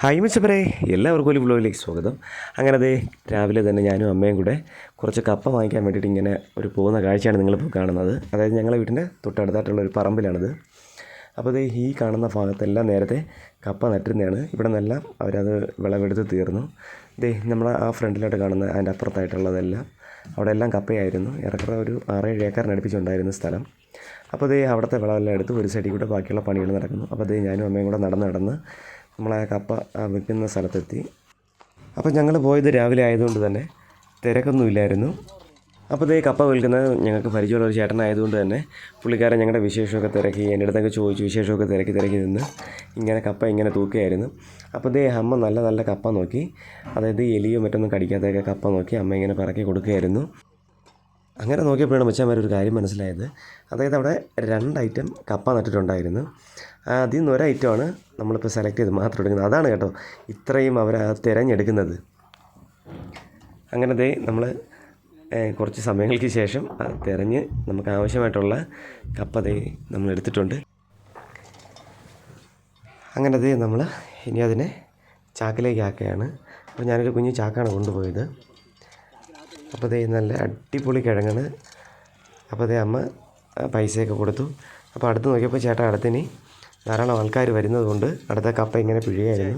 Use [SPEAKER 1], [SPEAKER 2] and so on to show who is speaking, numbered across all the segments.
[SPEAKER 1] Hi മിച്ചപ്പറേ എല്ലാവർക്കും ഒരു വ്ലോഗിലേക്ക് സ്വാഗതം. അങ്ങനെ അതേ രാവിലെ തന്നെ ഞാനും അമ്മയും കൂടെ കുറച്ച് കപ്പ വാങ്ങിക്കാൻ വേണ്ടിയിട്ട് ഇങ്ങനെ ഒരു പോകുന്ന കാഴ്ചയാണ് നിങ്ങളിപ്പോൾ കാണുന്നത്. അതായത് ഞങ്ങളുടെ വീട്ടിന്റെ തൊട്ടടുത്തായിട്ടുള്ള ഒരു പറമ്പിലാണിത്. അപ്പോൾ അതേ ഈ കാണുന്ന ഭാഗത്തെല്ലാം നേരത്തെ കപ്പ നട്ടിരുന്നതാണ്. ഇവിടെ നിന്നെല്ലാം അവരത് വിളവെടുത്ത് തീർന്നു. ദേ നമ്മൾ ആ ഫ്രണ്ടിലോട്ട് കാണുന്ന അതിന്റെ അപ്പുറത്തായിട്ടുള്ളതെല്ലാം അവിടെ എല്ലാം കപ്പയായിരുന്നു. ഏറെക്കുറെ ഒരു ആറേഴ് ഏക്കറിനടുപ്പിച്ചുണ്ടായിരുന്ന സ്ഥലം. അപ്പോൾ അതേ അവിടുത്തെ വിളവെല്ലാം എടുത്ത് ഒരു സൈഡിൽ കൂടെ ബാക്കിയുള്ള പണികൾ നടക്കുന്നു. അപ്പോൾ അതേ ഞാനും അമ്മയും കൂടെ നടന്ന് നടന്ന് നമ്മളെ കപ്പ വിൽക്കുന്ന സ്ഥലത്തെത്തി. അപ്പോൾ ഞങ്ങൾ പോയത് രാവിലെ ആയതുകൊണ്ട് തന്നെ തിരക്കൊന്നുമില്ലായിരുന്നു അപ്പോൾ ദേ കപ്പ വിൽക്കുന്നത് ഞങ്ങൾക്ക് പരിചയമുള്ള ഒരു ചേട്ടനായതുകൊണ്ട് തന്നെ പുള്ളിക്കാരൻ ഞങ്ങളുടെ വിശേഷമൊക്കെ തിരക്കി എന്റെ അടുത്തൊക്കെ ചോദിച്ചു വിശേഷമൊക്കെ തിരക്കി തിരക്കി നിന്ന് ഇങ്ങനെ കപ്പ ഇങ്ങനെ തൂക്കുകയായിരുന്നു. അപ്പോൾ ഇതേ അമ്മ നല്ല നല്ല കപ്പ നോക്കി. അതായത് എലിയോ മറ്റൊന്നും കടിക്കാത്തൊക്കെ കപ്പ നോക്കി അമ്മ ഇങ്ങനെ പറക്കി കൊടുക്കുകയായിരുന്നു. അങ്ങനെ നോക്കിയപ്പോഴാണ് മച്ചാന്മാർ ഒരു കാര്യം മനസ്സിലായത്. അതായത് അവിടെ രണ്ട് ഐറ്റം കപ്പ നട്ടിട്ടുണ്ടായിരുന്നു. അതിൽ നിന്ന് ഒരൈറ്റമാണ് നമ്മളിപ്പോൾ സെലക്ട് ചെയ്ത് മാത്രം എടുക്കുന്നത്. അതാണ് കേട്ടോ ഇത്രയും അവർ തിരഞ്ഞെടുക്കുന്നത്. അങ്ങനെ ദേ നമ്മൾ കുറച്ച് സമയങ്ങൾക്ക് ശേഷം തിരഞ്ഞ് നമുക്ക് ആവശ്യമായിട്ടുള്ള കപ്പ ദേ നമ്മൾ എടുത്തിട്ടുണ്ട്. അങ്ങനെ ദേ നമ്മൾ ഇനി അതിനെ ചാക്കിലേക്ക് ആക്കുകയാണ് അപ്പോൾ ഞാനൊരു കുഞ്ഞു ചാക്കാണ് കൊണ്ടുപോയത്. അപ്പോൾ ദേ നല്ല അടിപൊളി കിഴങ്ങാണ്. അപ്പോൾ ദേ അമ്മ പൈസയൊക്കെ കൊടുത്തു. അപ്പോൾ അടുത്ത് നോക്കിയപ്പോൾ ചേട്ടാ അടുത്തിനി ധാരാളം ആൾക്കാർ വരുന്നത് കൊണ്ട് അടുത്ത കപ്പ ഇങ്ങനെ പിഴിയായിരുന്നു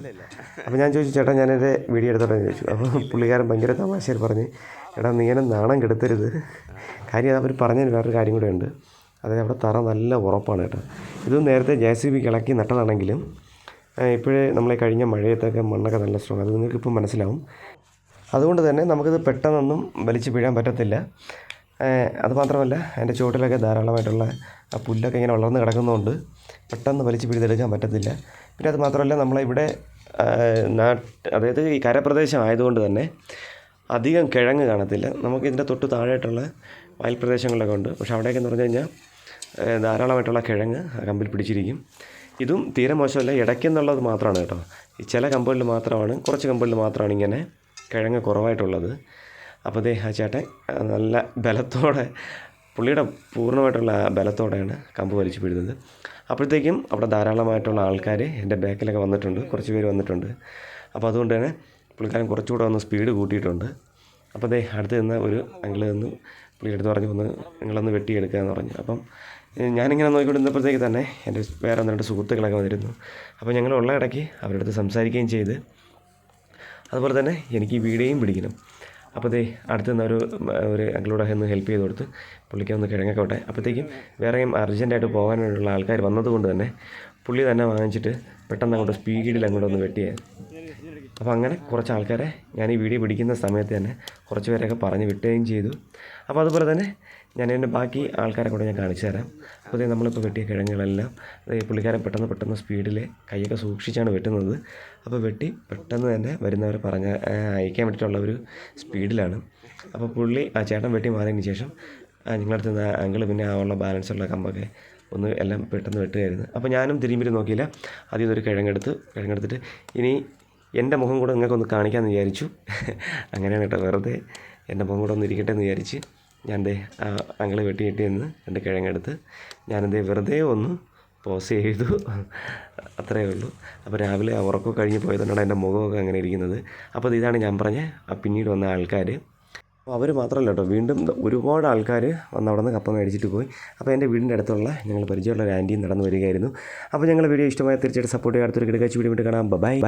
[SPEAKER 1] അപ്പോൾ ഞാൻ ചോദിച്ചു ചേട്ടാ ഞാനെന്റെ വീഡിയോ എടുത്തോട്ടെ? ചോദിച്ചു. അപ്പോൾ പുള്ളിക്കാരൻ ഭയങ്കര തമാശയിൽ പറഞ്ഞ് എടാ നീ ഇങ്ങനെ നാണം കെടുത്തരുത്. കാര്യം അവർ പറഞ്ഞതിന് വേറൊരു കാര്യം കൂടെ ഉണ്ട്. അതായത് അവിടെ തറ നല്ല ഉറപ്പാണ് കേട്ടോ. ഇതും നേരത്തെ ജെ സി ബി കിളക്കി നട്ടതാണെങ്കിലും ഇപ്പോഴേ നമ്മളെ കഴിഞ്ഞ മഴയത്തൊക്കെ മണ്ണൊക്കെ നല്ല സ്ട്രോങ് അത് നിങ്ങൾക്കിപ്പോൾ മനസ്സിലാവും. അതുകൊണ്ട് തന്നെ നമുക്കിത് പെട്ടെന്നൊന്നും വലിച്ചു വീഴാൻ പറ്റത്തില്ല. അതുമാത്രമല്ല അത് മാത്രമല്ല അതിന്റെ ചുവട്ടിലൊക്കെ ധാരാളമായിട്ടുള്ള പുല്ലൊക്കെ ഇങ്ങനെ വളർന്ന് കിടക്കുന്നതുകൊണ്ട് പെട്ടെന്ന് വലിച്ചു പിഴുതെടുക്കാൻ പറ്റത്തില്ല. പിന്നെ അത് മാത്രമല്ല നമ്മളിവിടെ നാട്ട് അതായത് ഈ കരപ്രദേശം ആയതുകൊണ്ട് തന്നെ അധികം കിഴങ്ങ് കാണത്തില്ല. നമുക്ക് ഇതിന്റെ തൊട്ട് താഴെയായിട്ടുള്ള വയൽ പ്രദേശങ്ങളിലൊക്കെ ഉണ്ട്. പക്ഷെ അവിടെയൊക്കെ എന്ന് പറഞ്ഞു കഴിഞ്ഞാൽ ധാരാളമായിട്ടുള്ള കിഴങ്ങ് കമ്പിൽ പിടിച്ചിരിക്കും. ഇതും തീരെ മോശമല്ല ഇടയ്ക്കെന്നുള്ളത് മാത്രമാണ് കേട്ടോ. ചില കമ്പുകളിൽ മാത്രമാണ് കുറച്ച് കമ്പുകളിൽ മാത്രമാണ് ഇങ്ങനെ കിഴങ്ങ് കുറവായിട്ടുള്ളത്. അപ്പോൾ ദേ ആ ചേട്ടൻ നല്ല ബലത്തോടെ പുള്ളിയുടെ പൂർണമായിട്ടുള്ള ബലത്തോടെയാണ് കമ്പ് വലിച്ചു പിടുന്നത് അപ്പോഴത്തേക്കും അവിടെ ധാരാളമായിട്ടുള്ള ആൾക്കാർ എന്റെ ബാക്കിലൊക്കെ വന്നിട്ടുണ്ട് കുറച്ച് പേര് വന്നിട്ടുണ്ട്. അപ്പോൾ അതുകൊണ്ട് തന്നെ പുള്ളിക്കാരൻ കുറച്ചുകൂടെ ഒന്ന് സ്പീഡ് കൂട്ടിയിട്ടുണ്ട്. അപ്പോൾ ദേ അടുത്ത് നിന്ന് ഒരു അങ്കിൾ നിന്ന് പുള്ളിയുടെ അടുത്ത് പറഞ്ഞു ഒന്ന് നിങ്ങളൊന്ന് വെട്ടിയെടുക്കുക എന്ന് പറഞ്ഞു. അപ്പം ഞാനിങ്ങനെ നോക്കിക്കൊണ്ടിരുന്നപ്പോഴത്തേക്ക് തന്നെ എന്റെ വേറെ ഒന്ന് രണ്ട് സുഹൃത്തുക്കളൊക്കെ വന്നിരുന്നു. അപ്പോൾ ഞങ്ങൾ ഉള്ള ഇടയ്ക്ക് അവരുടെ അടുത്ത് സംസാരിക്കുകയും ചെയ്ത് അതുപോലെ തന്നെ എനിക്ക് ഈ വീഡിയോയും പിടിക്കണം. അപ്പോൾ ദേ അടുത്ത് നിന്ന് ഒരു ഒരു അങ്കിളോട് ഒന്ന് ഹെൽപ്പ് ചെയ്ത് കൊടുത്ത് പുള്ളിക്ക് ഒന്ന് കിഴങ്ങൊക്കെ വിട്ടെ അപ്പോഴത്തേക്കും വേറെയും അർജന്റായിട്ട് പോകാനുള്ള ആൾക്കാർ വന്നതുകൊണ്ട് തന്നെ പുള്ളി തന്നെ വാങ്ങിച്ചിട്ട് പെട്ടെന്ന് അങ്ങോട്ട് സ്പീഡിൽ അങ്ങോട്ട് ഒന്ന് വെട്ടിയേ. അപ്പോൾ അങ്ങനെ കുറച്ച് ആൾക്കാരെ ഞാൻ ഈ വീഡിയോ പിടിക്കുന്ന സമയത്ത് തന്നെ കുറച്ച് പേരെയൊക്കെ പറഞ്ഞ് വിട്ടുകയും ചെയ്തു. അപ്പോൾ അതുപോലെ തന്നെ ഞാൻ എന്റെ ബാക്കി ആൾക്കാരെ കൂടെ ഞാൻ കാണിച്ചു തരാം. അപ്പോൾ ഇതേ നമ്മളിപ്പോൾ വെട്ടിയ കിഴങ്ങുകളെല്ലാം ദേ പുള്ളിക്കാരൻ പെട്ടെന്ന് പെട്ടെന്ന് സ്പീഡിൽ കൈയൊക്കെ സൂക്ഷിച്ചാണ് വെട്ടുന്നത്. അപ്പോൾ വെട്ടി പെട്ടെന്ന് തന്നെ വരുന്നവർ പറഞ്ഞ അയക്കാൻ വേണ്ടിയിട്ടുള്ള ഒരു സ്പീഡിലാണ്. അപ്പോൾ പുള്ളി ആ ചേട്ടൻ വെട്ടി മാറിയതിന് ശേഷം നിങ്ങളടുത്ത് നിന്ന് അങ്കിൾ പിന്നെ ആ ഉള്ള ബാലൻസുള്ള കമ്പൊക്കെ ഒന്ന് എല്ലാം പെട്ടെന്ന് വെട്ടുകയായിരുന്നു. അപ്പോൾ ഞാനും തിരുമ്പിരി നോക്കിയില്ല. ആദ്യം ഒരു കിഴങ്ങെടുത്ത്. കിഴങ്ങെടുത്തിട്ട് ഇനി എന്റെ മുഖം കൂടെ നിങ്ങൾക്കൊന്ന് കാണിക്കാമെന്ന് വിചാരിച്ചു. അങ്ങനെയാണ് കേട്ടോ വെറുതെ എന്റെ മുഖം കൂടെ ഒന്ന് ഇരിക്കട്ടെ എന്ന് വിചാരിച്ച് ഞാൻ ദേ അങ്ങളെ വെട്ടി കെട്ടി നിന്ന് രണ്ട് കിഴങ്ങെടുത്ത് ഞാനെന്തേ വെറുതെ ഒന്ന് പോസ് ചെയ്തു. അത്രയേ ഉള്ളൂ. അപ്പോൾ രാവിലെ ഉറക്കം കഴിഞ്ഞ് പോയതുകൊണ്ടാണ് എന്റെ മുഖമൊക്കെ അങ്ങനെ ഇരിക്കുന്നത്. അപ്പോൾ ഇതാണ് ഞാൻ പറഞ്ഞ പിന്നീട് വന്ന ആൾക്കാർ അപ്പോൾ അവർ മാത്രമല്ല കേട്ടോ വീണ്ടും ഒരുപാട് ആൾക്കാർ വന്ന് അവിടെ നിന്ന് കപ്പ മേടിച്ചിട്ട് പോയി. അപ്പോൾ എന്റെ വീടിന്റെ അടുത്തുള്ള ഞങ്ങൾ പരിചയമുള്ള ഒരു ആന്റിയും നടന്നു വരികയായിരുന്നു. അപ്പോൾ ഞങ്ങളുടെ വീഡിയോ ഇഷ്ടമായ തീർച്ചയായിട്ടും സപ്പോർട്ട് ചെയ്യാൻ അടുത്തൊരു കിടക്കാച്ച് വീഡിയോ കാണാം. Bye bye